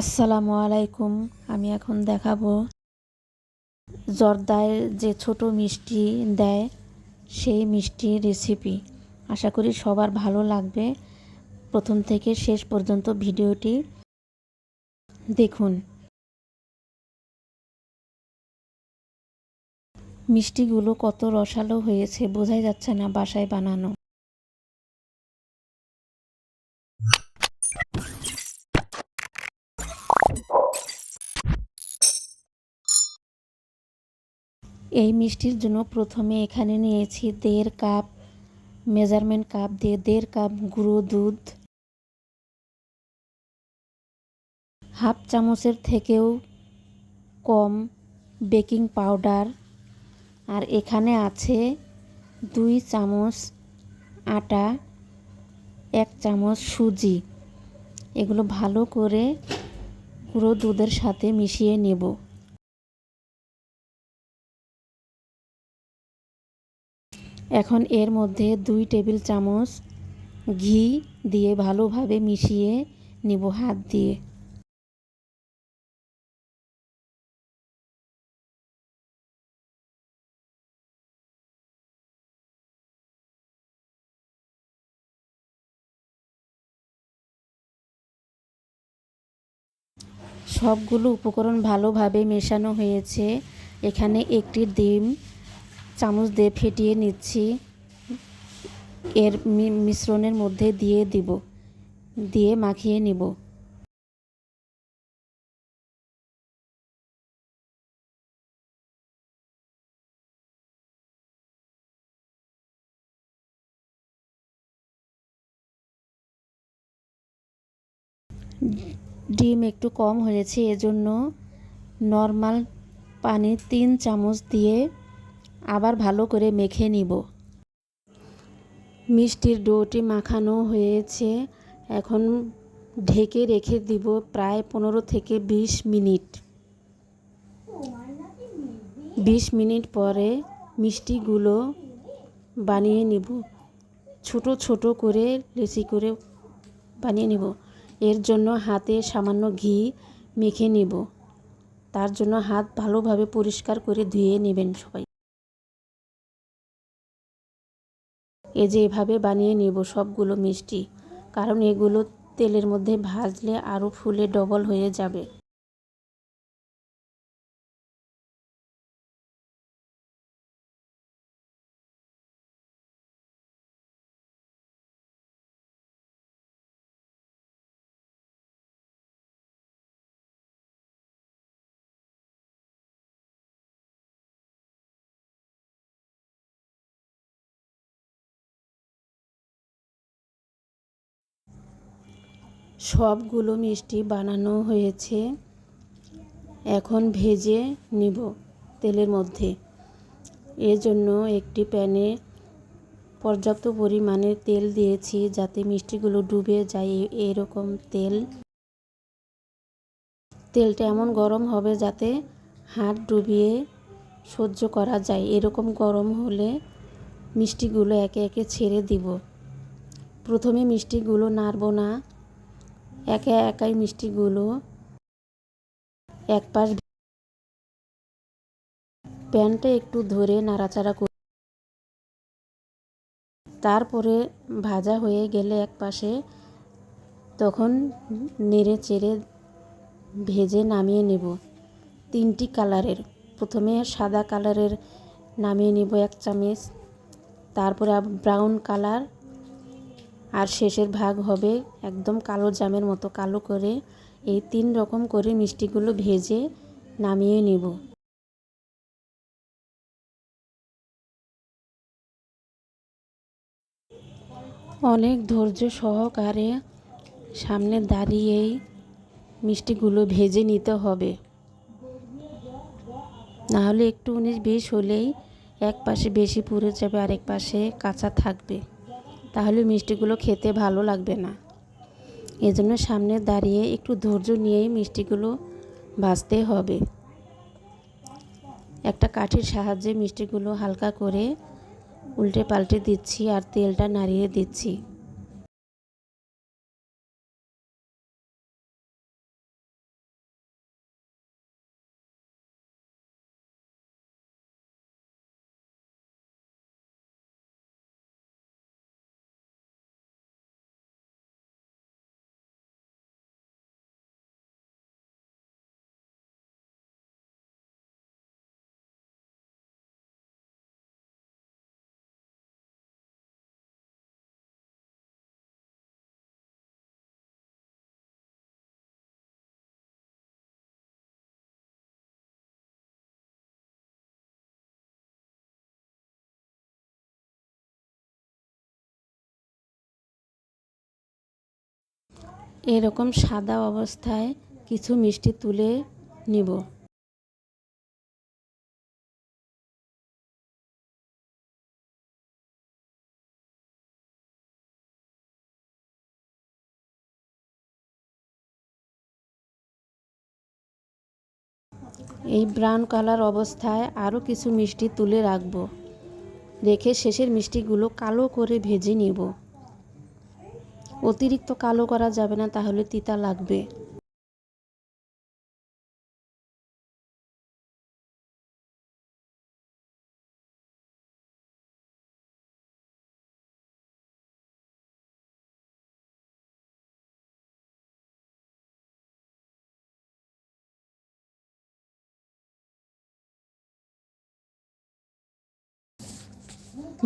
আসসালামু আলাইকুম, আমি এখন দেখাবো জর্দায় যে ছোট মিষ্টি দেয় সেই মিষ্টি রেসিপি আশা করি সবার ভালো লাগবে। প্রথম থেকে শেষ পর্যন্ত ভিডিওটি দেখুন। মিষ্টিগুলো কত রসালো হয়েছে, বোঝাই যাচ্ছে না বাসায় বানানো। এই মিষ্টির জন্য প্রথমে এখানে নিয়েছি দেড় কাপ মেজারমেন্ট কাপ দিয়ে দেড় কাপ গুঁড়ো দুধ, হাফ চামচের থেকেও কম বেকিং পাউডার আর এখানে আছে দুই চামচ আটা, এক চামচ সুজি। এগুলো ভালো করে গুঁড়ো দুধের সাথে মিশিয়ে নেব। এখন এর মধ্যে দুই টেবিল চামচ ঘি দিয়ে ভালোভাবে মিশিয়ে নিব হাত দিয়ে। সবগুলো উপকরণ ভালোভাবে মেশানো হয়েছে। এখানে একটি ডিম চামচ দিয়ে ফেটিয়ে নিচ্ছি। এর মিশ্রণের মধ্যে দিয়ে দিব। দিয়ে মাখিয়ে নিব। ডিম একটু কম হয়েছে, এজন্য নর্মাল পানি তিন চামচ দিয়ে আবার ভালো করে মেখে নিব। মিষ্টির ডোটি মাখানো হয়েছে। এখন ঢেকে রেখে দিব প্রায় পনেরো থেকে বিশ মিনিট। বিশ মিনিট পরে মিষ্টিগুলো বানিয়ে নিব। ছোট ছোট করে লেচি করে বানিয়ে নিব। এর জন্য হাতে সামান্য ঘি মেখে নিব। তার জন্য হাত ভালোভাবে পরিষ্কার করে ধুয়ে নেবেন সবাই। এ যে এভাবে বানিয়ে নেব সবগুলো মিষ্টি, কারণ এগুলো তেলের মধ্যে ভাজলে আরও ফুলে ডবল হয়ে যাবে। সবগুলো মিষ্টি বানানো হয়েছে। এখন ভেজে নিব তেলের মধ্যে। এজন্য একটি প্যানে পর্যাপ্ত পরিমাণে তেল দিয়েছি যাতে মিষ্টিগুলো ডুবে যায়। এরকম তেল। তেলটা এমন গরম হবে যাতে হাত ডুবিয়ে সহ্য করা যায়। এরকম গরম হলে মিষ্টিগুলো একে একে ছেড়ে দিব। প্রথমে মিষ্টিগুলো নাড়ব না। একে একাই মিষ্টিগুলো এক পাশ প্যানটা একটু ধরে নাড়াচাড়া করে, তারপরে ভাজা হয়ে গেলে এক পাশে তখন নেড়ে চেড়ে ভেজে নামিয়ে নেব। তিনটি কালারের, প্রথমে সাদা কালারের নামিয়ে নেব এক চামচ, তারপরে ব্রাউন কালার আর শেষের ভাগ হবে একদম কালো জামের মতো কালো করে এই তিন রকম করে মিষ্টিগুলো ভেজে নামিয়ে নেব। অনেক ধৈর্য সহকারে সামনে দাঁড়িয়েই মিষ্টিগুলো ভেজে নিতে হবে। নাহলে একটু উনিশ বিশ হলেই এক পাশে বেশি পুড়ে যাবে, আরেক পাশে কাঁচা থাকবে। তাহলে মিষ্টিগুলো খেতে ভালো লাগবে না। এজন্য সামনে দাঁড়িয়ে একটু ধৈর্য নিয়েই মিষ্টিগুলো ভাজতে হবে। একটা কাঠির সাহায্যে মিষ্টিগুলো হালকা করে উল্টে পাল্টে দিচ্ছি আর তেলটা নাড়িয়ে দিচ্ছি। এরকম সাদা অবস্থায় কিছু মিষ্টি তুলে নিব। এই ব্রাউন কালার অবস্থায় আরও কিছু মিষ্টি তুলে রাখব। রেখে শেষের মিষ্টিগুলো কালো করে ভেজে নিব। অতিরিক্ত কালো করা যাবে না তাহলে তিতা লাগবে।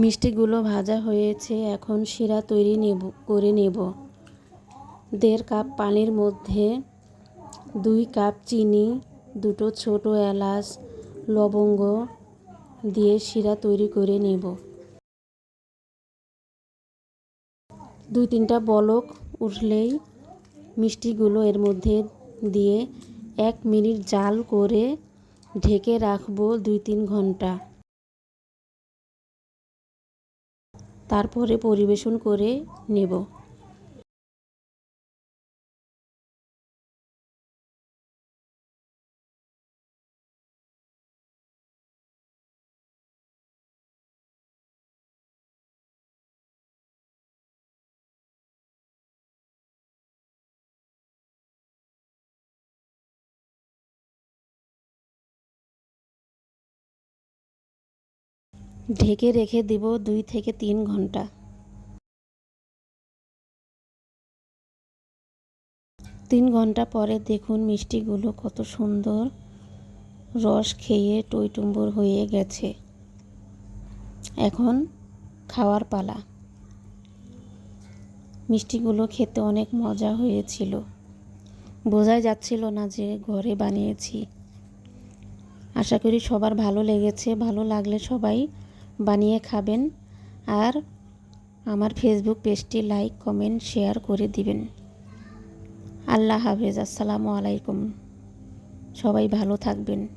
মিষ্টিগুলো ভাজা হয়েছে, এখন শিরা তৈরি নেব, করে নেব। দেড় কাপ পানির মধ্যে দুই কাপ চিনি, দুটো ছোট এলাচ, লবঙ্গ দিয়ে শিরা তৈরি করে নেব। দুই তিনটা বলক উঠলেই মিষ্টিগুলো এর মধ্যে দিয়ে এক মিনিট জাল করে ঢেকে রাখব দুই তিন ঘণ্টা। তারপরে পরিবেশন করে নেব। ঢেকে রেখে দেব দুই থেকে তিন ঘণ্টা। তিন ঘণ্টা পরে দেখুন মিষ্টিগুলো কত সুন্দর রস খেয়ে টইটুম্বর হয়ে গেছে। এখন খাওয়ার পালা। মিষ্টিগুলো খেতে অনেক মজা হয়েছিল। বোঝাই যাচ্ছিল না যে ঘরে বানিয়েছি। আশা করি সবার ভালো লেগেছে, ভালো লাগলে সবাই বানিয়ে খাবেন আর আমার ফেসবুক পেজটি লাইক কমেন্ট শেয়ার করে দিবেন। আল্লাহ হাফেজ, আসসালামু আলাইকুম। সবাই ভালো থাকবেন।